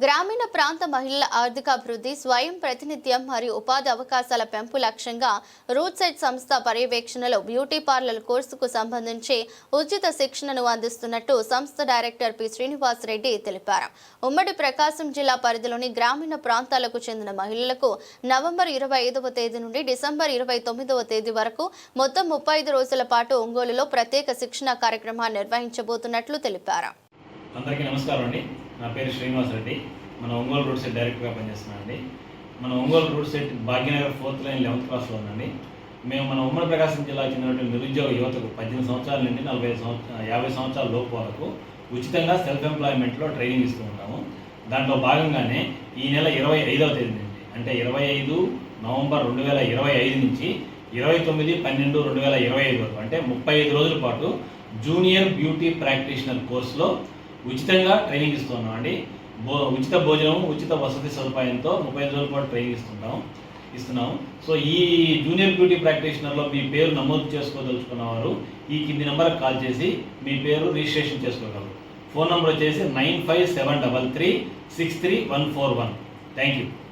గ్రామీణ ప్రాంత మహిళల ఆర్థికాభివృద్ధి స్వయం ప్రతినిధ్యం మరియు ఉపాధి అవకాశాల పెంపు లక్ష్యంగా రూట్ సైడ్ సంస్థ పర్యవేక్షణలో బ్యూటీ పార్లర్ కోర్సుకు సంబంధించి ఉచిత శిక్షణను అందిస్తున్నట్టు సంస్థ డైరెక్టర్ పి. శ్రీనివాస్ రెడ్డి తెలిపారు. ఉమ్మడి ప్రకాశం జిల్లా పరిధిలోని గ్రామీణ ప్రాంతాలకు చెందిన మహిళలకు నవంబర్ ఇరవై ఐదవ తేదీ నుండి డిసెంబర్ ఇరవై తొమ్మిదవ తేదీ వరకు మొత్తం ముప్పై ఐదు రోజుల పాటు ఒంగోలులో ప్రత్యేక శిక్షణ కార్యక్రమాన్ని నిర్వహించబోతున్నట్లు తెలిపారు. అందరికీ నమస్కారం అండి. నా పేరు శ్రీనివాస్ రెడ్డి. మన ఒంగోలు రూట్ సెట్ డైరెక్టర్గా పనిచేస్తున్నాను అండి. మన Ongole route set Bhagyanagar fourth line eleventh క్లాస్లో ఉందండి. మేము మన ఉమ్మడి ప్రకాశం జిల్లాకు చెందినటువంటి నిరుద్యోగ యువతకు పద్దెనిమిది సంవత్సరాల నుండి నలభై సంవత్సర యాభై సంవత్సరాల లోపు వరకు ఉచితంగా సెల్ఫ్ ఎంప్లాయ్మెంట్లో ట్రైనింగ్ ఇస్తూ ఉంటాము. దాంట్లో భాగంగానే ఈ నెల ఇరవై ఐదవ తేదీ నుండి అంటే ఇరవై ఐదు నవంబర్ రెండు వేల ఇరవై ఐదు నుంచి ఇరవై తొమ్మిది పన్నెండు రెండు వేల ఇరవై ఐదు వరకు అంటే ముప్పై ఐదు రోజుల పాటు జూనియర్ బ్యూటీ ప్రాక్టీషనర్ కోర్సులో ఉచితంగా ట్రైనింగ్ ఇస్తున్నాం అండి. భో ఉచిత భోజనం ఉచిత వసతి సదుపాయంతో ముప్పై ఐదు రోజుల పాటు ట్రైనింగ్ ఇస్తుంటాం ఇస్తున్నాం. సో ఈ జూనియర్ బ్యూటీ ప్రాక్టీషనర్లో మీ పేరు నమోదు చేసుకోదలుచుకున్న వారు ఈ కింది నెంబర్కి కాల్ చేసి మీ పేరు రిజిస్ట్రేషన్ చేసుకోగలరు. ఫోన్ నెంబర్ వచ్చేసి nine five seven double three six three one four one. Thank you.